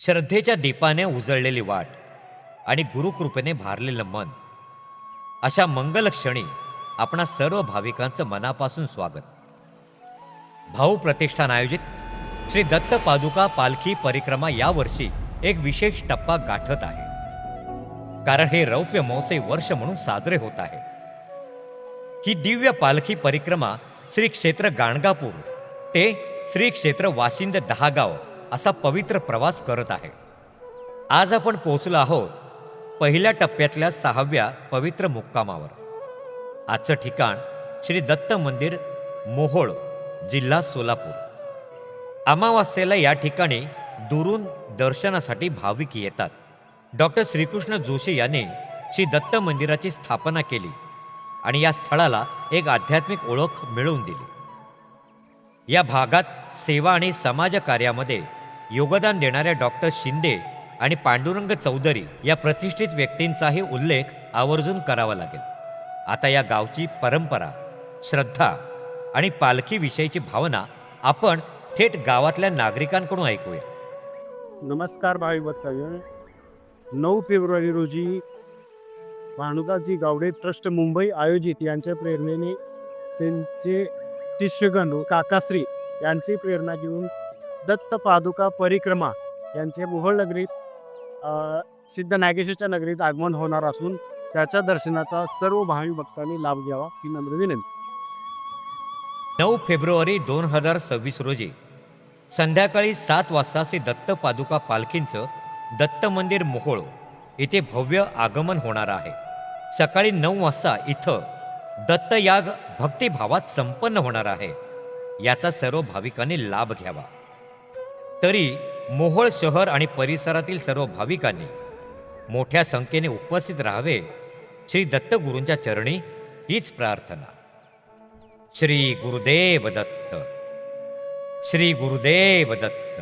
श्रद्धेच्या दीपाने उजळलेली वाट आणि गुरुकृपेने भारलेलं मन. अशा मंगलक्षणी आपणा सर्व भाविकांचं मनापासून स्वागत. भाऊ प्रतिष्ठान आयोजित श्री दत्त पादुका पालखी परिक्रमा यावर्षी एक विशेष टप्पा गाठत आहे. कारण हे रौप्य महोत्सवी वर्ष म्हणून साजरे होत आहे. ही दिव्य पालखी परिक्रमा श्री क्षेत्र गाणगापूर ते श्री क्षेत्र वाशिंद दहागाव असा पवित्र प्रवास करत आहे. आज आपण पोहोचलो आहोत पहिल्या टप्प्यातल्या सहाव्या पवित्र मुक्कामावर. आजचं ठिकाण श्री दत्त मंदिर मोहोळ जिल्हा सोलापूर. अमावास्येला या ठिकाणी दुरून दर्शनासाठी भाविक येतात. डॉक्टर श्रीकृष्ण जोशी यांनी श्री दत्त मंदिराची स्थापना केली आणि या स्थळाला एक आध्यात्मिक ओळख मिळवून दिली. या भागात सेवा आणि समाज कार्यामध्ये योगदान देणाऱ्या डॉक्टर शिंदे आणि पांडुरंग चौधरी या प्रतिष्ठित व्यक्तींचाही उल्लेख आवर्जून करावा लागेल. आता या गावची परंपरा श्रद्धा आणि पालखीविषयीची भावना आपण थेट गावातल्या नागरिकांकडून ऐकूया. नमस्कार भावी वक्तव्य. नऊ फेब्रुवारी रोजी भानुदासजी गावडे ट्रस्ट मुंबई आयोजित यांच्या प्रेरणेने त्यांचे शिष्यगण काकाश्री यांची प्रेरणा घेऊन दत्त पादुका परिक्रमा यांचे मोहोळ नगरीत सिद्ध नागेश्वरच्या नगरीत आगमन होणार असून त्याच्या दर्शनाचा सर्व भावी भक्तांनी लाभ घ्यावा ही नम्र विनंती. नऊ फेब्रुवारी दोन हजार सव्वीस रोजी संध्याकाळी सात वाजता श्री दत्त पादुका पालखींचं दत्त मंदिर मोहोळ इथे भव्य आगमन होणार आहे. सकाळी नऊ वाजता इथं दत्तयाग भक्तिभावात संपन्न होणार आहे. याचा सर्व भाविकांनी लाभ घ्यावा. तरी मोहोळ शहर आणि परिसरातील सर्व भाविकांनी मोठ्या संख्येने उपस्थित राहावे श्री दत्तगुरूंच्या चरणी हीच प्रार्थना. श्री गुरुदेव दत्त. श्री गुरुदेव दत्त.